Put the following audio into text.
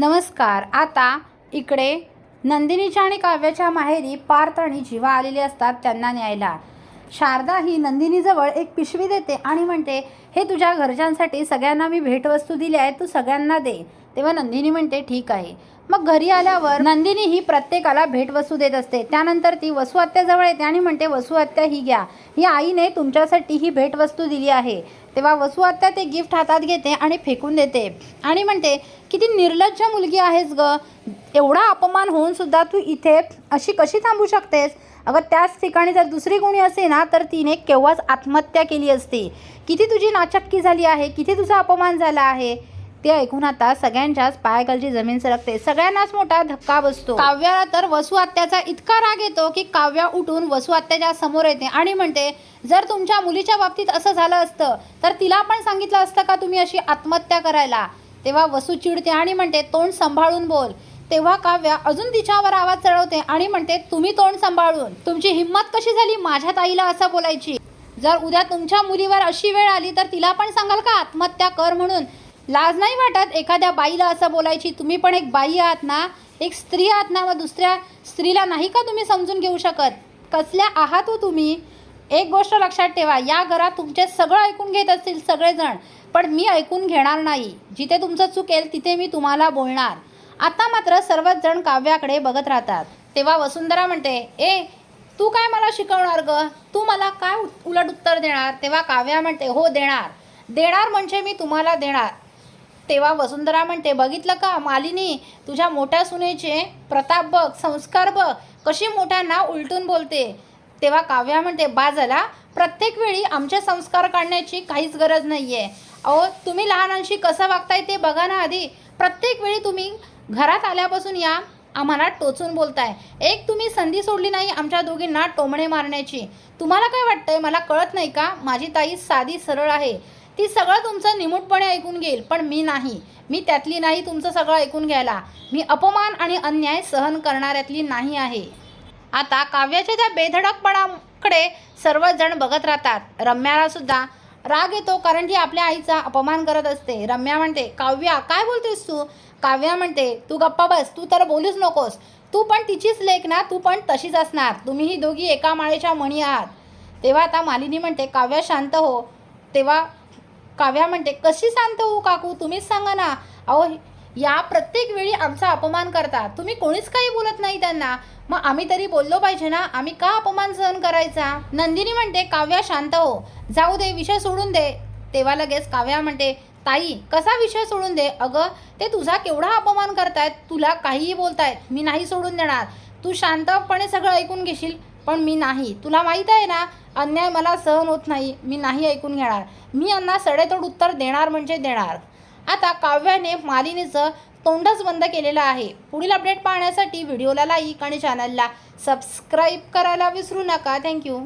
नमस्कार. आता इकडे नंदिनीच्या आणि काव्याच्या माहेरी पार्थ आणि जीवा आलेले असतात त्यांना न्यायला. शारदा ही नंदिनीजवळ एक पिशवी देते आणि म्हणते हे तुझ्या घरच्यांसाठी सगळ्यांना मी भेटवस्तू दिली आहे तू सगळ्यांना दे. तेव्हा नंदिनी म्हणते ठीक आहे. मग घरी आल्यावर नंदिनी ही प्रत्येकाला भेटवस्तू देत असते. त्यानंतर ती वसू आत्याजवळ येते आणि म्हणते वसू आत्या ही घ्या. ही आईने तुमच्यासाठी ही भेटवस्तू दिली आहे. तेव्हा वसू आत्या ते गिफ्ट हातात घेते आणि फेकून देते. आणि म्हणते किती निर्लज्ज मुलगी आहेस ग. एवढा अपमान होऊन सुद्धा तू इथे अशी कशी थांबू शकतेस? अगं त्याच ठिकाणी जर दुसरी कोणी असे ना तर तिने केव्हाच आत्महत्या केली असती. किती तुझी नाचक्की झाली आहे. किती तुझा अपमान झाला आहे. ते ऐकून आता सगळ्यांच्याच पायाखालची जमीन सरकते. सगळ्यांनाच मोठा धक्का बसतो. काव्याला तर वसू आत्याचा इतका राग येतो की काव्या उठून वसू आत्याच्या समोर येते आणि म्हणते जर तुमच्या मुलीच्या बाबतीत असं झालं असतं तर तिला पण सांगितलं असतं का तुम्ही अशी आत्महत्या करायला? तेव्हा वसू चिडते आणि म्हणते तोंड सांभाळून बोल. तेव्हा काव्या अजून तिच्यावर आवाज चढवते आणि म्हणते तुम्ही तोंड सांभाळून तुमची हिंमत कशी झाली माझ्या ताईला असं बोलायची? जर उद्या तुमच्या मुलीवर अशी वेळ आली तर तिला पण सांगाल का आत्महत्या कर म्हणून? लाज नाही वाटत एखाद्या बाईला असं बोलायची? तुम्ही पण एक बाई आहात ना? एक स्त्री आहात ना व दुसऱ्या स्त्रीला नाही का तुम्ही समजून घेऊ शकत? कसल्या आहात हो तुम्ही? एक गोष्ट लक्षात ठेवा या घरात तुमचे सगळं ऐकून घेत असतील सगळेजण पण मी ऐकून घेणार नाही. जिथे तुमचं चुकेल तिथे मी तुम्हाला बोलणार. आता मात्र सर्वच जण काव्याकडे बघत राहतात. तेव्हा वसुंधरा म्हणते ए तू काय मला शिकवणार ग? तू मला काय उलट उत्तर देणार? तेव्हा काव्या म्हणते हो देणार. देणार म्हणजे मी तुम्हाला देणार. तेव्हा वसुंधरा म्हणते बघितलं का? मालिनी तुझ्या मोठ्या सुनेचे प्रताप बघ संस्कार बघ कशी मोठ्यांना उलटून बोलते. तेव्हा काव्या म्हणते बाजला प्रत्येक वेळी आमचे संस्कार काढण्याची काहीच गरज नाही आहे अहो तुम्ही लहानांशी कसं वागताय ते बघा ना आधी. प्रत्येक वेळी तुम्ही घरात आल्यापासून या आम्हाला टोचून बोलताय. एक तुम्ही संधी सोडली नाही आमच्या दोघींना टोमणे मारण्याची. तुम्हाला काय वाटतंय? मला कळत नाही का? माझी ताई साधी सरळ आहे. ती सगळं तुमचं निमूटपणे ऐकून घेईल पण मी नाही. मी त्यातली नाही तुमचं सगळं ऐकून घ्यायला. मी अपमान आणि अन्याय सहन करणाऱ्यातली नाही आहे. आता काव्याच्या त्या बेधडकपणाकडे सर्वच जण बघत राहतात. रम्याला सुद्धा राग येतो कारण ती आपल्या आईचा अपमान करत असते. रम्या म्हणते काव्या काय बोलतेस तू? काव्या म्हणते तू गप्पा बस तू तर बोलूच नकोस. तू पण तिचीच लेख ना तू पण तशीच असणार. तुम्ही ही दोघी एका माळेच्या मणी आहात. तेव्हा आता मालिनी म्हणते काव्या शांत हो. तेव्हा काव्या म्हणते कशी शांत होऊ काकू? तुम्हीच सांगा ना. अहो या प्रत्येक वेळी आमचा अपमान करता. तुम्ही कोणीच काही बोलत नाही त्यांना. मग आम्ही तरी बोललो पाहिजे ना. आम्ही का अपमान सहन करायचा? नंदिनी म्हणते काव्या शांत हो. जाऊ दे विषय सोडून दे. तेव्हा लगेच काव्या म्हणते ताई कसा विषय सोडून दे? अगं ते तुझा केवढा अपमान करतायत? तुला काहीही बोलतायत. मी नाही सोडून देणार. तू शांतपणे सगळं ऐकून घेशील. पण मी नाही. तुला माहीत आहे ना अन्याय मला सहन होत नाही. मी नाही ऐकून घेणार. मी यांना सडेतोड उत्तर देणार म्हणजे देणार. आता काव्याने मालिनीचं तोंडच बंद केलेलं आहे. पुढील अपडेट पाहण्यासाठी व्हिडिओला लाईक आणि चॅनलला सबस्क्राईब करायला विसरू नका. थँक्यू